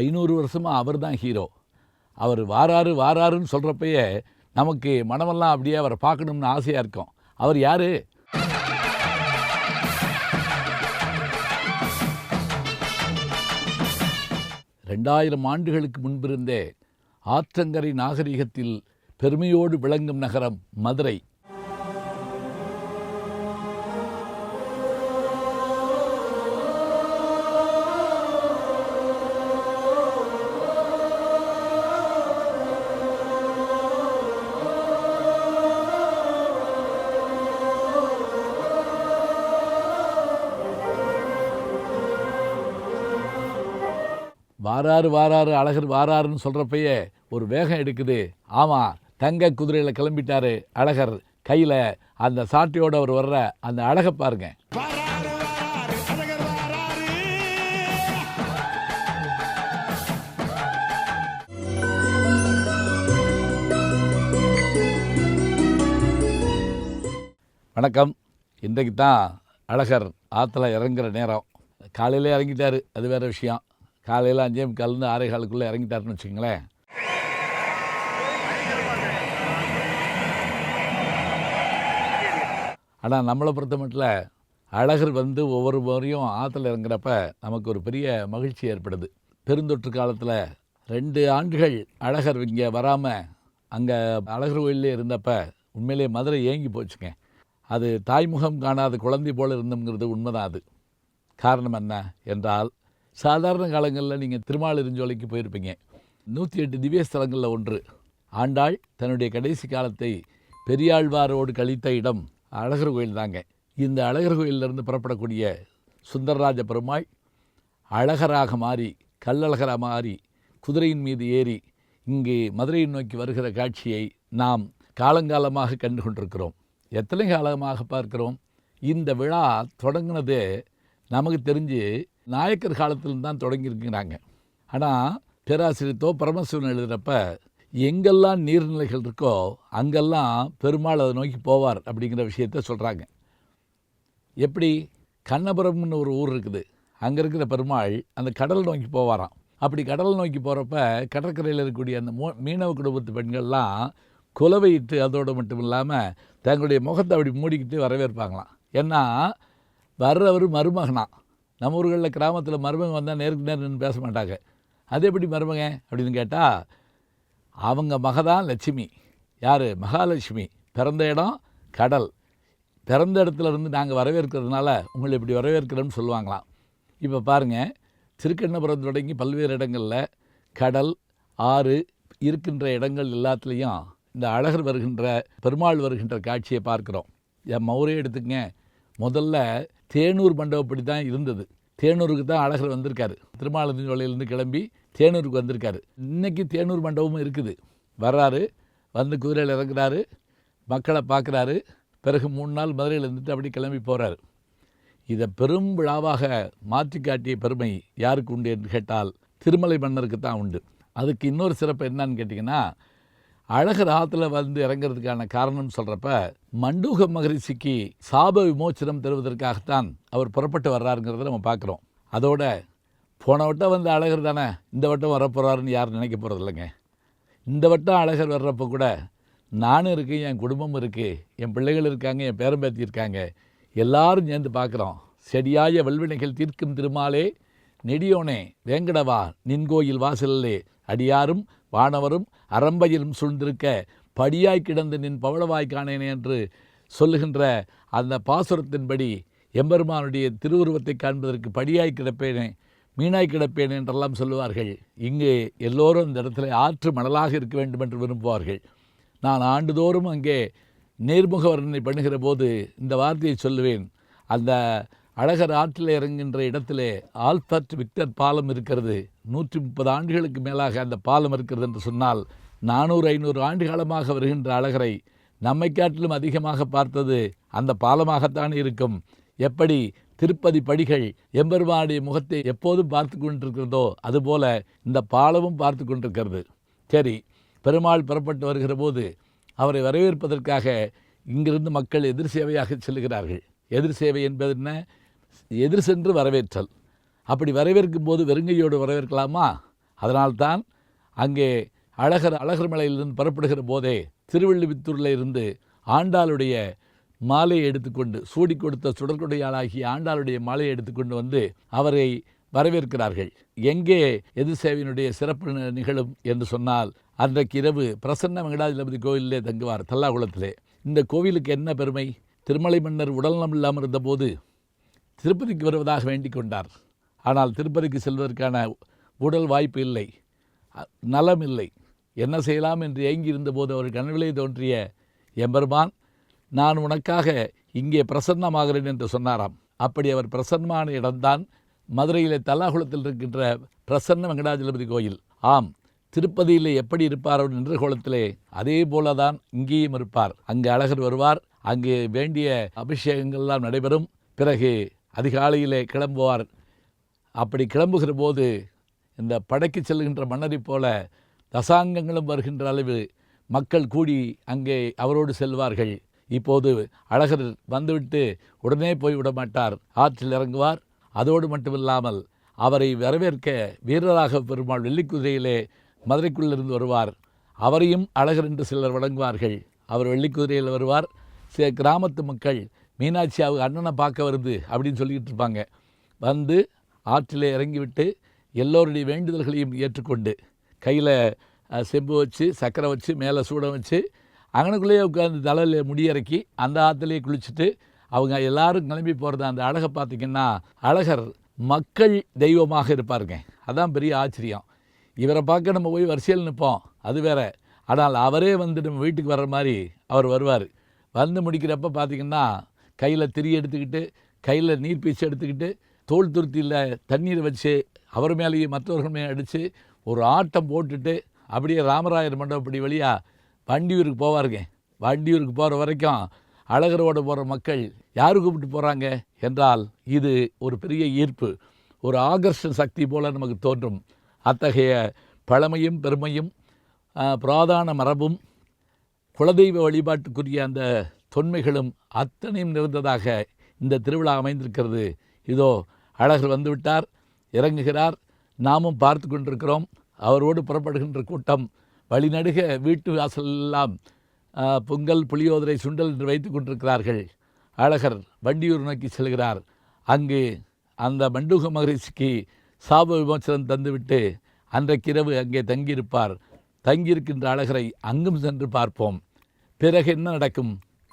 ஐநூறு வருஷமாக அவர் தான் ஹீரோ. அவர் வாராரு வாராருன்னு சொல்கிறப்பயே நமக்கு மனமெல்லாம் அப்படியே அவரை பார்க்கணும்னு ஆசையாக இருக்கும். அவர் யார்? ரெண்டாயிரம் ஆண்டுகளுக்கு முன்பிருந்தே ஆற்றங்கரை நாகரிகத்தில் பெருமையோடு விளங்கும் நகரம் மதுரை. வாராரு வாராரு அழகர் வாராருன்னு சொல்கிறப்பயே ஒரு வேகம் எடுக்குது. ஆமாம் தங்க குதிரையில் கிளம்பிட்டாரு அழகர். கையில் அந்த சாட்டையோடு அவர் வர்ற அந்த அழகை பாருங்க. வணக்கம். இன்றைக்கு தான் அழகர் ஆற்றுல இறங்குற நேரம். காலையிலே இறங்கிட்டாரு. அது வேறு விஷயம். காலையில் அஞ்சே முக்கால்லேருந்து ஆறே காலுக்குள்ளே இறங்கிட்டாருன்னு வச்சுங்களேன் ஆனால் நம்மளை பொறுத்த மட்டும் அழகர் வந்து ஒவ்வொரு முறையும் ஆற்றுல இறங்குறப்ப நமக்கு ஒரு பெரிய மகிழ்ச்சி ஏற்படுது. பெருந்தொற்று காலத்தில் ரெண்டு ஆண்டுகள் அழகர் இங்கே வராமல் அங்கே அழகர் கோயிலே இருந்தப்ப உண்மையிலே மதுரை ஏங்கி போச்சுங்க. அது தாய்முகம் காணாத குழந்தை போல் இருந்தோங்கிறது உண்மைதான் அது. காரணம் என்ன என்றால் சாதாரண காலங்களில் நீங்கள் திருமாலிருஞ்சோலைக்கு போயிருப்பீங்க. நூற்றி எட்டு திவ்ய ஸ்தலங்களில் ஒன்று. ஆண்டாள் தன்னுடைய கடைசி காலத்தை பெரியாழ்வாரோடு கழித்த இடம் அழகர் கோயில் தாங்க. இந்த அழகர் கோயிலிருந்து புறப்படக்கூடிய சுந்தரராஜ பெருமாள் அழகராக மாறி கல்லழகராக மாறி குதிரையின் மீது ஏறி இங்கே மதுரையை நோக்கி வருகிற காட்சியை நாம் காலங்காலமாக கண்டு கொண்டிருக்கிறோம் எத்தனை காலமாக பார்க்கிறோம்? இந்த விழா தொடங்கினது நமக்கு தெரிஞ்சு நாயக்கர் காலத்தில் தான் தொடங்கியிருக்கிறாங்க. ஆனால் பேராசிரியர் தோ பரமசிவன் எழுதுகிறப்ப எங்கெல்லாம் நீர்நிலைகள் இருக்கோ அங்கெல்லாம் பெருமாள் அதை நோக்கி போவார் அப்படிங்கிற விஷயத்த சொல்கிறாங்க எப்படி? கண்ணபுரம்னு ஒரு ஊர் இருக்குது. அங்கே இருக்கிற பெருமாள் அந்த கடல் நோக்கி போவாராம். அப்படி கடல் நோக்கி போகிறப்ப கடற்கரையில் இருக்கக்கூடிய அந்த மோ மீனவ குடும்பத்து பெண்கள்லாம் குலவையிட்டு அதோடு மட்டும் இல்லாமல் தங்களுடைய முகத்தை அப்படி மூடிக்கிட்டு வரவேற்பாங்களாம். ஏன்னா வர்றவர் மருமகனாக நம்ம ஊர்களில் கிராமத்தில் மருமகன் வந்தால் நேருக்கு நேர் நின்று பேச மாட்டாங்க. அது எப்படி மருமகன் அப்படின்னு கேட்டால் அவங்க மக தான் லட்சுமி. யார்? மகாலட்சுமி. பிறந்த இடம் கடல். பிறந்த இடத்துல இருந்து நாங்கள் வரவேற்கிறதுனால உங்களை இப்படி வரவேற்கிறோம்னு சொல்லுவாங்களாம். இப்போ பாருங்கள் திருக்கண்ணபுரம் தொடங்கி பல்வேறு இடங்களில் கடல் ஆறு இருக்கின்ற இடங்கள் எல்லாத்துலேயும் இந்த அழகர் வருகின்ற பெருமாள் வருகின்ற காட்சியை பார்க்குறோம். என் மௌரே எடுத்துக்கங்க. முதல்ல தேனூர் மண்டபப்படி தான் இருந்தது. தேனூருக்கு தான் அழகர் வந்திருக்காரு. திருமாலிருந்து கிளம்பி தேனூருக்கு வந்திருக்காரு. இன்றைக்கி தேனூர் மண்டபமும் இருக்குது. வர்றாரு வந்து குதிரையில் இறங்குறாரு மக்களை பார்க்குறாரு. பிறகு மூணு நாள் மதுரையில் இருந்துட்டு அப்படி கிளம்பி போகிறாரு இதை பெரும் விழாவாக மாற்றி காட்டிய பெருமை யாருக்கு உண்டு என்று கேட்டால் திருமலை மன்னருக்கு தான் உண்டு. அதுக்கு இன்னொரு சிறப்பு என்னன்னு கேட்டிங்கன்னா அழகர் ஆற்றுல வந்து இறங்குறதுக்கான காரணம் சொல்கிறப்ப மண்டூக மகரிஷிக்கு சாப விமோச்சனம் தருவதற்காகத்தான் அவர் புறப்பட்டு வர்றாருங்கிறத நம்ம பார்க்குறோம் அதோட போன வட்டம் வந்து அழகர் தானே இந்த வட்டம் வரப்போகிறாருன்னு யாரும் நினைக்க போகிறது இல்லைங்க. இந்த வட்டம் அழகர் வர்றப்போ கூட நானும் இருக்கேன் என் குடும்பம் இருக்குது என் பிள்ளைகள் இருக்காங்க என் பேரம்பேத்தி இருக்காங்க எல்லாரும் சேர்ந்து பார்க்குறோம் செடியாய வல்வினைகள் தீர்க்கும் திருமாலே நெடியோனே வேங்கடவா நின்கோயில் வாசலே அடியாரும் வானவரும் அரம்பையிலும் சூழ்ந்திருக்க படியாய் கிடந்து நின் பவளவாய் காணேனே என்று சொல்லுகின்ற அந்த பாசுரத்தின்படி எம்பெருமானுடைய திருவுருவத்தை காண்பதற்கு படியாய் கிடப்பேனே மீனாய் கிடப்பேன் என்றெல்லாம் சொல்லுவார்கள். இங்கே எல்லோரும் இந்த இடத்துல ஆற்று மணலாக இருக்க வேண்டும் என்று விரும்புவார்கள். நான் ஆண்டுதோறும் அங்கே நேர்முக வர்ணனை பண்ணுகிற போது இந்த வார்த்தையை சொல்லுவேன். அந்த அழகர் ஆற்றில் இறங்குகின்ற இடத்திலே ஆல்பர்ட் விக்டர் பாலம் இருக்கிறது. நூற்றி முப்பது ஆண்டுகளுக்கு மேலாக அந்த பாலம் இருக்கிறது என்று சொன்னால் நானூறு ஐநூறு ஆண்டு காலமாக வருகின்ற அழகரை நம்மை காட்டிலும் அதிகமாக பார்த்தது அந்த பாலமாகத்தான் இருக்கும். எப்படி திருப்பதி படிகள் எம்பெருமானுடைய முகத்தை எப்போதும் பார்த்து கொண்டிருக்கிறதோ அதுபோல இந்த பாலமும் பார்த்து கொண்டிருக்கிறது. சரி பெருமாள் புறப்பட்டு வருகிற போது அவரை வரவேற்பதற்காக இங்கிருந்து மக்கள் எதிர் சேவையாக செல்கிறார்கள். எதிர் சேவை என்பது என்ன? எதிர் சென்று வரவேற்றல். அப்படி வரவேற்கும் போது வெறுங்கையோடு வரவேற்கலாமா? அதனால்தான் அங்கே அழகர் அழகர் மலையிலிருந்து புறப்படுகிற போதே திருவள்ளுவித்தூரில் இருந்து ஆண்டாளுடைய மாலையை எடுத்துக்கொண்டு சூடி கொடுத்த சுடற்கொடையாளாகிய ஆண்டாளுடைய மாலையை எடுத்துக்கொண்டு வந்து அவரை வரவேற்கிறார்கள். எங்கே எது சேவையினுடைய சிறப்பு நிகழும் என்று சொன்னால் அன்றைக்கு இரவு பிரசன்ன வெங்கடாஜலபதி கோவிலே தங்குவார் தல்லாகுளத்திலே. இந்த கோவிலுக்கு என்ன பெருமை? திருமலை மன்னர் உடல்நலம் இல்லாமல் இருந்தபோது திருப்பதிக்கு வருவதாக வேண்டிக் கொண்டார். ஆனால் திருப்பதிக்கு செல்வதற்கான உடல் வாய்ப்பு இல்லை. நலம் இல்லை. என்ன செய்யலாம் என்று ஏங்கியிருந்தபோது அவர் கனவிலே தோன்றிய எம்பெருமான் நான் உனக்காக இங்கே பிரசன்னமாகிறேன் என்று சொன்னாராம். அப்படி அவர் பிரசன்னமான இடம்தான் மதுரையிலே தல்லாகுளத்தில் இருக்கின்ற பிரசன்ன வெங்கடாஜலபதி கோயில். ஆம் திருப்பதியிலே எப்படி இருப்பார் அவர் நின்ற கோலத்திலே அதே போல தான் இங்கேயும் இருப்பார். அங்கே அழகர் வருவார். அங்கே வேண்டிய அபிஷேகங்கள்லாம் நடைபெறும். பிறகு அதிகாலையிலே கிளம்புவார். அப்படி கிளம்புகிற போது இந்த படைக்கு செல்கின்ற மன்னரைப் போல தசாங்கங்களும் வருகின்ற அளவு மக்கள் கூடி அங்கே அவரோடு செல்வார்கள். இப்போது அழகர் வந்துவிட்டு உடனே போய் விடமாட்டார். ஆற்றில் இறங்குவார். அதோடு மட்டுமில்லாமல் அவரை வரவேற்க வீரராக பெருமாள் வெள்ளிக்குதிரையிலே மதுரைக்குள்ளிருந்து வருவார். அவரையும் அழகர் என்று சிலர் வழங்குவார்கள் அவர் வெள்ளிக்குதிரையில் வருவார். சில கிராமத்து மக்கள் மீனாட்சி அவங்க அண்ணனை பார்க்க வருது அப்படின்னு சொல்லிக்கிட்டு இருப்பாங்க. வந்து ஆற்றில் இறங்கிவிட்டு எல்லோருடைய வேண்டுதல்களையும் ஏற்றுக்கொண்டு கையில் செம்பு வச்சு சக்கரை வச்சு மேலே சூடம் வச்சு அங்கனுக்குள்ளேயே உட்காந்து தலையில் முடியிறக்கி அந்த ஆற்றுலேயே குளிச்சுட்டு அவங்க எல்லாரும் கிளம்பி போகிறத அந்த அழகை பார்த்திங்கன்னா அழகர் மக்கள் தெய்வமாக இருப்பாருங்க. அதான் பெரிய ஆச்சரியம். இவரை பார்க்க நம்ம போய் வரிசையில் நிற்போம். அது வேற. ஆனால் அவரே வந்து நம்ம வீட்டுக்கு வர்ற மாதிரி அவர் வருவார். வந்து முடிக்கிறப்ப பார்த்திங்கன்னா கையில் திரி எடுத்துக்கிட்டு கையில் நீர்பீச்சு எடுத்துக்கிட்டு தோல் துருத்தியில் தண்ணீர் வச்சு அவர் மேலேயும் மற்றவர்கள் மேலே அடித்து ஒரு ஆட்டம் போட்டுட்டு அப்படியே ராமராயர் மண்டபப்படி வழியாக வண்டியூருக்கு போவாருங்க. வண்டியூருக்கு போகிற வரைக்கும் அழகரோட போகிற மக்கள் யார் கூப்பிட்டு போகிறாங்க என்றால் இது ஒரு பெரிய ஈர்ப்பு. ஒரு ஆகர்ஷ சக்தி போல நமக்கு தோன்றும். அத்தகைய பழமையும் பெருமையும் புராதான மரபும் குலதெய்வ வழிபாட்டுக்குரிய அந்த தொன்மைகளும் அத்தனையும் நிறைந்ததாக இந்த திருவிழா அமைந்திருக்கிறது. இதோ அழகர் வந்துவிட்டார் இறங்குகிறார். நாமும் பார்த்து கொண்டிருக்கிறோம். அவரோடு புறப்படுகின்ற கூட்டம் வழிநடுக வீட்டு வாசலெல்லாம் பொங்கல் புளியோதரை சுண்டல் என்று வைத்து கொண்டிருக்கிறார்கள். அழகர் வண்டியூர் நோக்கி செல்கிறார். அங்கு அந்த மண்டூக மகரிஷிக்கு சாப விமோசனம் தந்துவிட்டு அன்றைக்கிரவு அங்கே தங்கியிருப்பார். தங்கியிருக்கின்ற அழகரை அங்கும் சென்று பார்ப்போம். பிறகு என்ன நடக்கும்?